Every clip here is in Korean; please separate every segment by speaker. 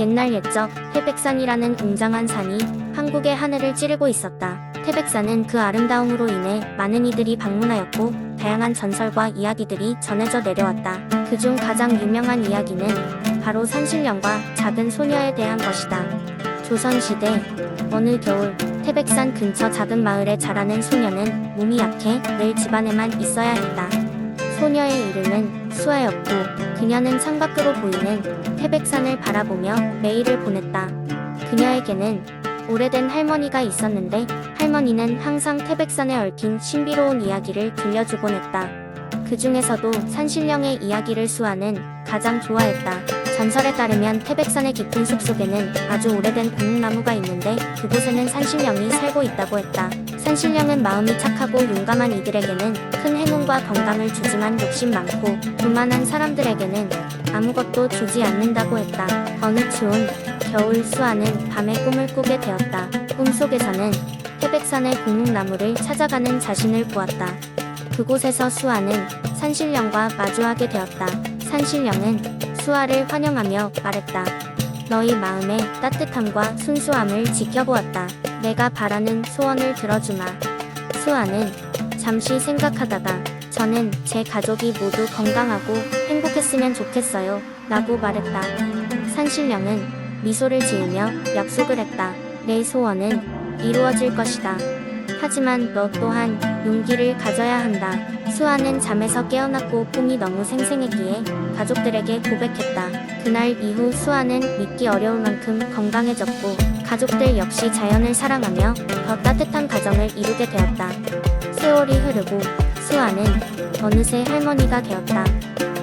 Speaker 1: 옛날 옛적 태백산이라는 웅장한 산이 한국의 하늘을 찌르고 있었다. 태백산은 그 아름다움으로 인해 많은 이들이 방문하였고 다양한 전설과 이야기들이 전해져 내려왔다. 그중 가장 유명한 이야기는 바로 산신령과 작은 소녀에 대한 것이다. 조선시대 어느 겨울 태백산 근처 작은 마을에 자라는 소녀는 몸이 약해 늘 집안에만 있어야 했다. 소녀의 이름은 수아였고 그녀는 창밖으로 보이는 태백산을 바라보며 매일을 보냈다. 그녀에게는 오래된 할머니가 있었는데 할머니는 항상 태백산에 얽힌 신비로운 이야기를 들려주곤 했다. 그 중에서도 산신령의 이야기를 수아는 가장 좋아했다. 전설에 따르면 태백산의 깊은 숲속에는 아주 오래된 고목나무가 있는데 그곳에는 산신령이 살고 있다고 했다. 산신령은 마음이 착하고 용감한 이들에게는 큰 행운과 건강을 주지만 욕심 많고 교만한 사람들에게는 아무것도 주지 않는다고 했다. 어느 추운 겨울 수아는 밤에 꿈을 꾸게 되었다. 꿈속에서는 태백산의 고목나무를 찾아가는 자신을 보았다. 그곳에서 수아는 산신령과 마주하게 되었다. 산신령은 수아를 환영하며 말했다. 너희 마음의 따뜻함과 순수함을 지켜보았다. 내가 바라는 소원을 들어주마. 수아는 잠시 생각하다가 저는 제 가족이 모두 건강하고 행복했으면 좋겠어요. 라고 말했다. 산신령은 미소를 지으며 약속을 했다. 내 소원은 이루어질 것이다. 하지만 너 또한 용기를 가져야 한다. 수아는 잠에서 깨어났고 꿈이 너무 생생했기에 가족들에게 고백했다. 그날 이후 수아는 믿기 어려울 만큼 건강해졌고 가족들 역시 자연을 사랑하며 더 따뜻한 가정을 이루게 되었다. 세월이 흐르고 수아는 어느새 할머니가 되었다.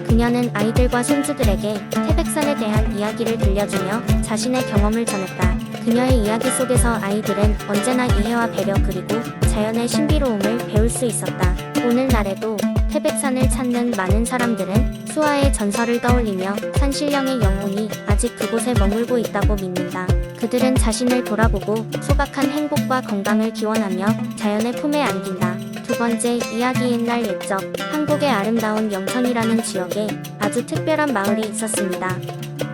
Speaker 1: 그녀는 아이들과 손주들에게 태백산에 대한 이야기를 들려주며 자신의 경험을 전했다. 그녀의 이야기 속에서 아이들은 언제나 이해와 배려 그리고 자연의 신비로움을 배울 수 있었다. 오늘날에도 태백산을 찾는 많은 사람들은 수아의 전설을 떠올리며 산신령의 영혼이 아직 그곳에 머물고 있다고 믿는다. 그들은 자신을 돌아보고 소박한 행복과 건강을 기원하며 자연의 품에 안긴다. 두 번째 이야기 옛날 옛적 한국의 아름다운 영천이라는 지역에 아주 특별한 마을이 있었습니다.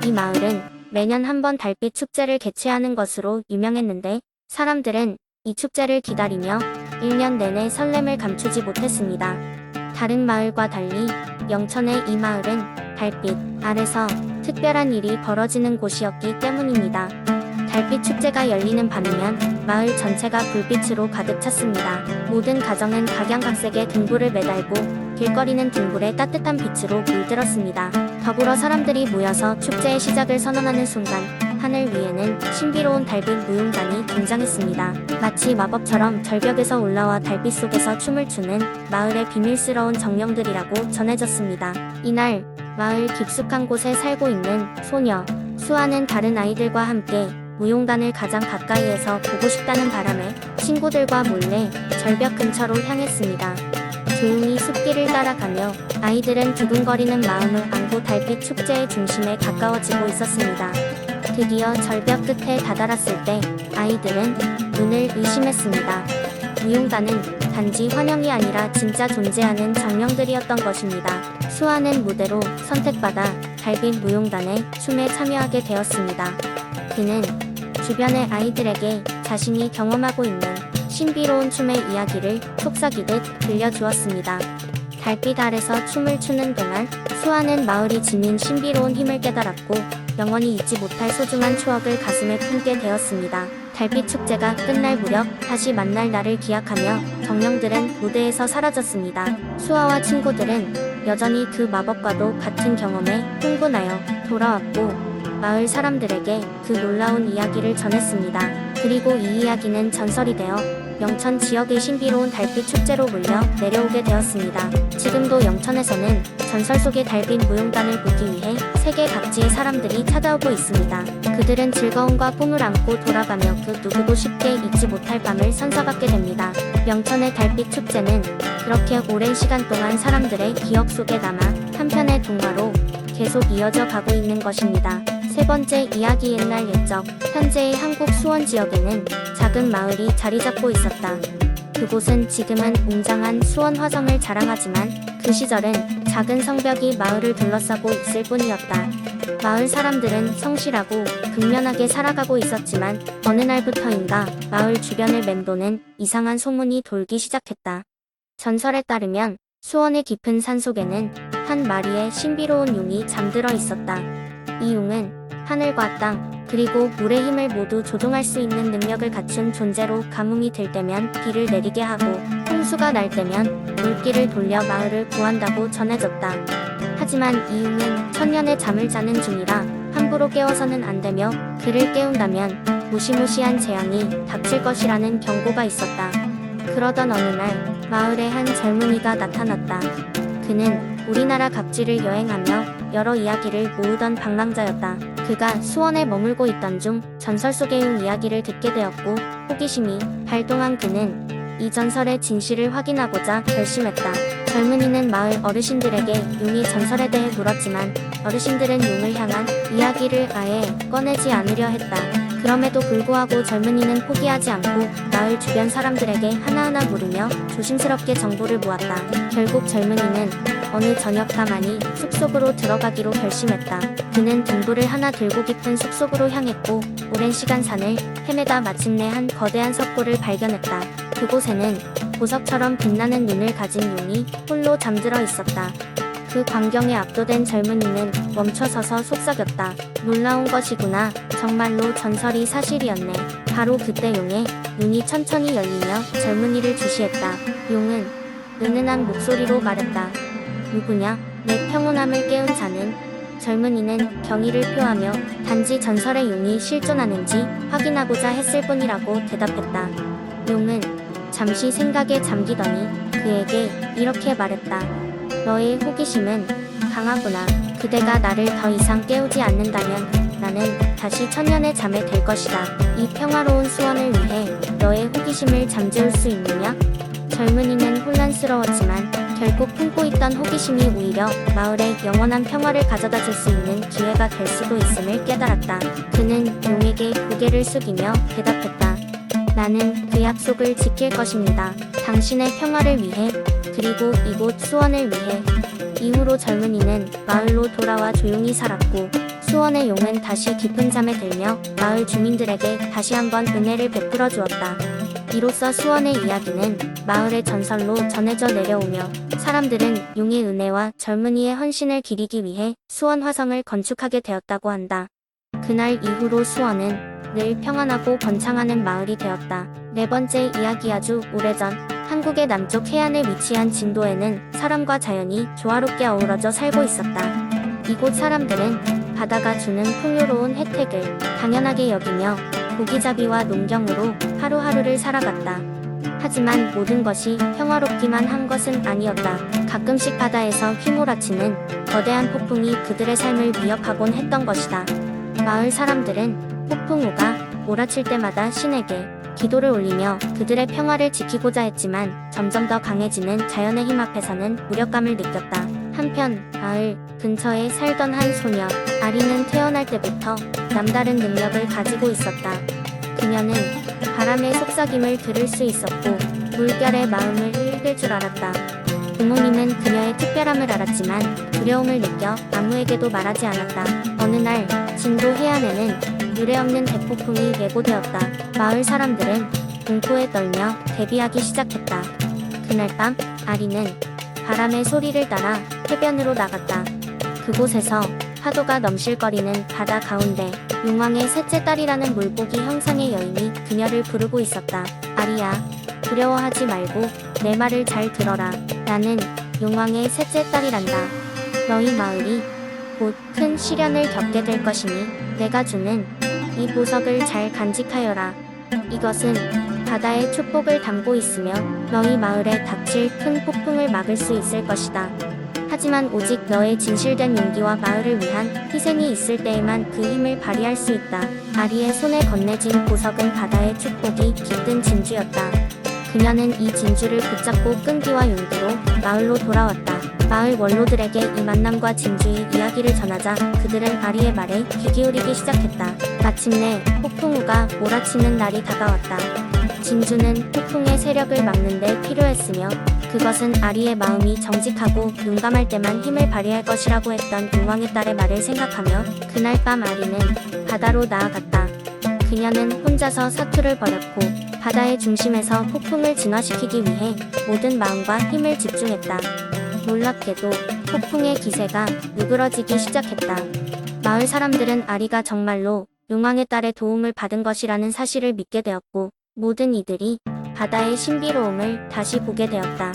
Speaker 1: 이 마을은 매년 한 번 달빛 축제를 개최하는 것으로 유명했는데 사람들은 이 축제를 기다리며 1년 내내 설렘을 감추지 못했습니다. 다른 마을과 달리 영천의 이 마을은 달빛 아래서 특별한 일이 벌어지는 곳이었기 때문입니다. 달빛 축제가 열리는 밤이면 마을 전체가 불빛으로 가득 찼습니다. 모든 가정은 각양각색의 등불을 매달고 길거리는 등불의 따뜻한 빛으로 물들었습니다. 더불어 사람들이 모여서 축제의 시작을 선언하는 순간 하늘 위에는 신비로운 달빛 무용단이 등장했습니다. 마치 마법처럼 절벽에서 올라와 달빛 속에서 춤을 추는 마을의 비밀스러운 정령들이라고 전해졌습니다. 이날 마을 깊숙한 곳에 살고 있는 소녀 수아는 다른 아이들과 함께 무용단을 가장 가까이에서 보고 싶다는 바람에 친구들과 몰래 절벽 근처로 향했습니다. 조용히 숲길을 따라가며 아이들은 두근거리는 마음을 안고 달빛 축제의 중심에 가까워지고 있었습니다. 드디어 절벽 끝에 다다랐을 때 아이들은 눈을 의심했습니다. 무용단은 단지 환영이 아니라 진짜 존재하는 정령들이었던 것입니다. 수아는 무대로 선택받아 달빛 무용단의 춤에 참여하게 되었습니다. 그는 주변의 아이들에게 자신이 경험하고 있는 신비로운 춤의 이야기를 속삭이듯 들려주었습니다. 달빛 아래서 춤을 추는 동안 수아는 마을이 지닌 신비로운 힘을 깨달았고 영원히 잊지 못할 소중한 추억을 가슴에 품게 되었습니다. 달빛 축제가 끝날 무렵 다시 만날 날을 기약하며 정령들은 무대에서 사라졌습니다. 수아와 친구들은 여전히 그 마법과도 같은 경험에 흥분하여 돌아왔고 마을 사람들에게 그 놀라운 이야기를 전했습니다. 그리고 이 이야기는 전설이 되어 영천 지역의 신비로운 달빛 축제로 물려 내려오게 되었습니다. 지금도 영천에서는 전설 속의 달빛 무용단을 보기 위해 세계 각지의 사람들이 찾아오고 있습니다. 그들은 즐거움과 꿈을 안고 돌아가며 그 누구도 쉽게 잊지 못할 밤을 선사받게 됩니다. 영천의 달빛 축제는 그렇게 오랜 시간 동안 사람들의 기억 속에 남아 한편의 동화로 계속 이어져 가고 있는 것입니다. 세 번째 이야기 옛날 옛적 현재의 한국 수원 지역에는 작은 마을이 자리 잡고 있었다. 그곳은 지금은 웅장한 수원 화성을 자랑하지만 그 시절은 작은 성벽이 마을을 둘러싸고 있을 뿐이었다. 마을 사람들은 성실하고 극면하게 살아가고 있었지만 어느 날부터인가 마을 주변을 맴도는 이상한 소문이 돌기 시작했다. 전설에 따르면 수원의 깊은 산 속에는 한 마리의 신비로운 용이 잠들어 있었다. 이 용은 하늘과 땅, 그리고 물의 힘을 모두 조종할 수 있는 능력을 갖춘 존재로 가뭄이 들 때면 비를 내리게 하고 홍수가 날 때면 물길을 돌려 마을을 구한다고 전해졌다. 하지만 이 용은 천년의 잠을 자는 중이라 함부로 깨워서는 안 되며 그를 깨운다면 무시무시한 재앙이 닥칠 것이라는 경고가 있었다. 그러던 어느 날 마을에 한 젊은이가 나타났다. 그는 우리나라 각지를 여행하며 여러 이야기를 모으던 방랑자였다. 그가 수원에 머물고 있던 중 전설 속의 용 이야기를 듣게 되었고 호기심이 발동한 그는 이 전설의 진실을 확인하고자 결심했다. 젊은이는 마을 어르신들에게 용의 전설에 대해 물었지만 어르신들은 용을 향한 이야기를 아예 꺼내지 않으려 했다. 그럼에도 불구하고 젊은이는 포기하지 않고 마을 주변 사람들에게 하나하나 물으며 조심스럽게 정보를 모았다. 결국 젊은이는 어느 저녁 가만히 숲속으로 들어가기로 결심했다. 그는 등불을 하나 들고 깊은 숲속으로 향했고 오랜 시간 산을 헤매다 마침내 한 거대한 석굴을 발견했다. 그곳에는 보석처럼 빛나는 눈을 가진 용이 홀로 잠들어 있었다. 그 광경에 압도된 젊은이는 멈춰서서 속삭였다. 놀라운 것이구나. 정말로 전설이 사실이었네. 바로 그때 용의 눈이 천천히 열리며 젊은이를 주시했다. 용은 은은한 목소리로 말했다. 누구냐? 내 평온함을 깨운 자는 젊은이는 경의를 표하며 단지 전설의 용이 실존하는지 확인하고자 했을 뿐이라고 대답했다. 용은 잠시 생각에 잠기더니 그에게 이렇게 말했다. 너의 호기심은 강하구나. 그대가 나를 더 이상 깨우지 않는다면 나는 다시 천년의 잠에 들 것이다. 이 평화로운 수원을 위해 너의 호기심을 잠재울 수 있느냐? 젊은이는 혼란스러웠지만 결국 품고 있던 호기심이 오히려 마을에 영원한 평화를 가져다 줄 수 있는 기회가 될 수도 있음을 깨달았다. 그는 용에게 고개를 숙이며 대답했다. 나는 그 약속을 지킬 것입니다. 당신의 평화를 위해 그리고 이곳 수원을 위해 이후로 젊은이는 마을로 돌아와 조용히 살았고 수원의 용은 다시 깊은 잠에 들며 마을 주민들에게 다시 한번 은혜를 베풀어 주었다. 이로써 수원의 이야기는 마을의 전설로 전해져 내려오며 사람들은 용의 은혜와 젊은이의 헌신을 기리기 위해 수원 화성을 건축하게 되었다고 한다. 그날 이후로 수원은 늘 평안하고 번창하는 마을이 되었다. 네 번째 이야기 아주 오래전 한국의 남쪽 해안에 위치한 진도에는 사람과 자연이 조화롭게 어우러져 살고 있었다. 이곳 사람들은 바다가 주는 풍요로운 혜택을 당연하게 여기며 고기잡이와 농경으로 하루하루를 살아갔다. 하지만 모든 것이 평화롭기만 한 것은 아니었다. 가끔씩 바다에서 휘몰아치는 거대한 폭풍이 그들의 삶을 위협하곤 했던 것이다. 마을 사람들은 폭풍우가 몰아칠 때마다 신에게 기도를 올리며 그들의 평화를 지키고자 했지만 점점 더 강해지는 자연의 힘 앞에서는 무력감을 느꼈다. 한편 마을 근처에 살던 한 소녀 아리는 태어날 때부터 남다른 능력을 가지고 있었다. 그녀는 바람의 속삭임을 들을 수 있었고 물결의 마음을 읽을 줄 알았다. 부모님은 그녀의 특별함을 알았지만 두려움을 느껴 아무에게도 말하지 않았다. 어느 날 진도 해안에는 유례없는 대폭풍이 예고되었다. 마을 사람들은 공포에 떨며 대비하기 시작했다. 그날 밤 아리는 바람의 소리를 따라 해변으로 나갔다. 그곳에서 파도가 넘실거리는 바다 가운데 용왕의 셋째 딸이라는 물고기 형상의 여인이 그녀를 부르고 있었다. 아리야, 두려워하지 말고 내 말을 잘 들어라. 나는 용왕의 셋째 딸이란다. 너희 마을이 곧 큰 시련을 겪게 될 것이니 내가 주는 이 보석을 잘 간직하여라. 이것은 바다의 축복을 담고 있으며 너희 마을에 닥칠 큰 폭풍을 막을 수 있을 것이다. 하지만 오직 너의 진실된 용기와 마을을 위한 희생이 있을 때에만 그 힘을 발휘할 수 있다. 아리의 손에 건네진 보석은 바다의 축복이 깃든 진주였다. 그녀는 이 진주를 붙잡고 끈기와 용기로 마을로 돌아왔다. 마을 원로들에게 이 만남과 진주의 이야기를 전하자 그들은 아리의 말에 귀 기울이기 시작했다. 마침내 폭풍우가 몰아치는 날이 다가왔다. 진주는 폭풍의 세력을 막는 데 필요했으며 그것은 아리의 마음이 정직하고 용감할 때만 힘을 발휘할 것이라고 했던 용왕의 딸의 말을 생각하며 그날 밤 아리는 바다로 나아갔다. 그녀는 혼자서 사투를 벌였고 바다의 중심에서 폭풍을 진화시키기 위해 모든 마음과 힘을 집중했다. 놀랍게도 폭풍의 기세가 누그러지기 시작했다. 마을 사람들은 아리가 정말로 용왕의 딸의 도움을 받은 것이라는 사실을 믿게 되었고 모든 이들이 바다의 신비로움을 다시 보게 되었다.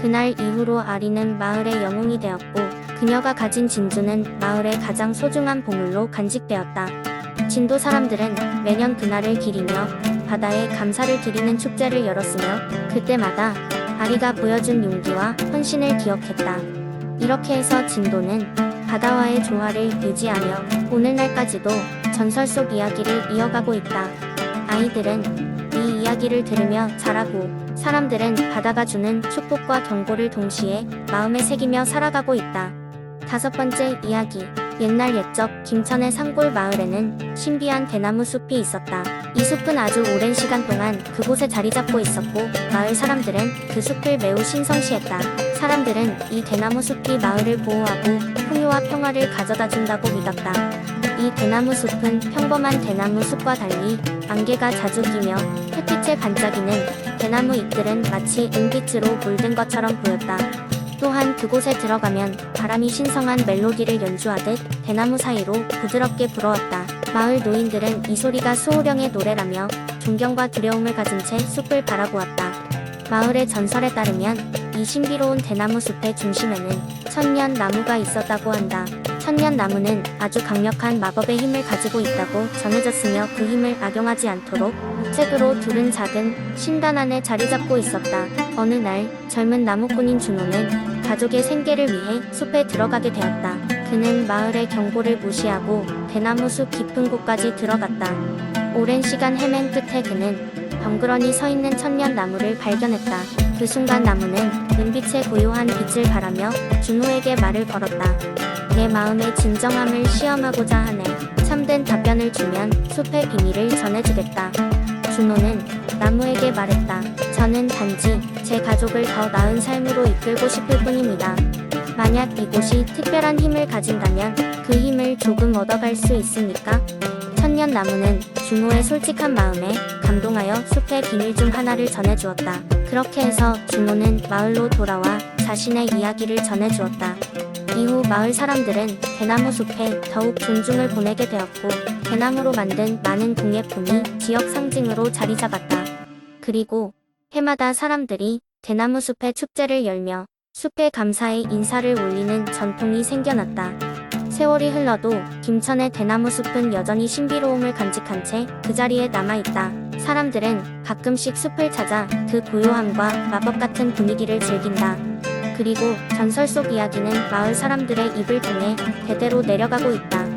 Speaker 1: 그날 이후로 아리는 마을의 영웅이 되었고 그녀가 가진 진주는 마을의 가장 소중한 보물로 간직되었다. 진도 사람들은 매년 그날을 기리며 바다에 감사를 드리는 축제를 열었으며 그때마다 아리가 보여준 용기와 헌신을 기억했다. 이렇게 해서 진도는 바다와의 조화를 유지하며 오늘날까지도 전설 속 이야기를 이어가고 있다. 아이들은 이 이야기를 들으며 자라고 사람들은 바다가 주는 축복과 경고를 동시에 마음에 새기며 살아가고 있다. 다섯 번째 이야기. 옛날 옛적 김천의 산골 마을에는 신비한 대나무 숲이 있었다. 이 숲은 아주 오랜 시간 동안 그곳에 자리 잡고 있었고 마을 사람들은 그 숲을 매우 신성시했다. 사람들은 이 대나무 숲이 마을을 보호하고 풍요와 평화를 가져다 준다고 믿었다. 이 대나무 숲은 평범한 대나무 숲과 달리 안개가 자주 끼며 햇빛에 반짝이는 대나무 잎들은 마치 은빛으로 물든 것처럼 보였다. 또한 그곳에 들어가면 바람이 신성한 멜로디를 연주하듯 대나무 사이로 부드럽게 불어왔다. 마을 노인들은 이 소리가 수호령의 노래라며 존경과 두려움을 가진 채 숲을 바라보았다. 마을의 전설에 따르면 이 신비로운 대나무 숲의 중심에는 천년 나무가 있었다고 한다. 천년 나무는 아주 강력한 마법의 힘을 가지고 있다고 전해졌으며 그 힘을 악용하지 않도록 우체으로 두른 작은 신단 안에 자리 잡고 있었다. 어느 날 젊은 나무꾼인 준호는 가족의 생계를 위해 숲에 들어가게 되었다. 그는 마을의 경고를 무시하고 대나무 숲 깊은 곳까지 들어갔다. 오랜 시간 헤맨 끝에 그는 덩그러니 서 있는 천년 나무를 발견했다. 그 순간 나무는 은빛의 고요한 빛을 바라며 준호에게 말을 걸었다. 내 마음의 진정함을 시험하고자 하네. 참된 답변을 주면 숲의 비밀을 전해주겠다. 준호는 나무에게 말했다. 저는 단지 제 가족을 더 나은 삶으로 이끌고 싶을 뿐입니다. 만약 이곳이 특별한 힘을 가진다면 그 힘을 조금 얻어갈 수 있습니까? 천년 나무는 준호의 솔직한 마음에 감동하여 숲의 비밀 중 하나를 전해주었다. 그렇게 해서 준호는 마을로 돌아와 자신의 이야기를 전해주었다. 이후 마을 사람들은 대나무 숲에 더욱 존중을 보내게 되었고 대나무로 만든 많은 공예품이 지역 상징으로 자리 잡았다. 그리고 해마다 사람들이 대나무 숲의 축제를 열며 숲에 감사의 인사를 올리는 전통이 생겨났다. 세월이 흘러도 김천의 대나무 숲은 여전히 신비로움을 간직한 채 그 자리에 남아있다. 사람들은 가끔씩 숲을 찾아 그 고요함과 마법 같은 분위기를 즐긴다. 그리고 전설 속 이야기는 마을 사람들의 입을 통해 대대로 내려가고 있다.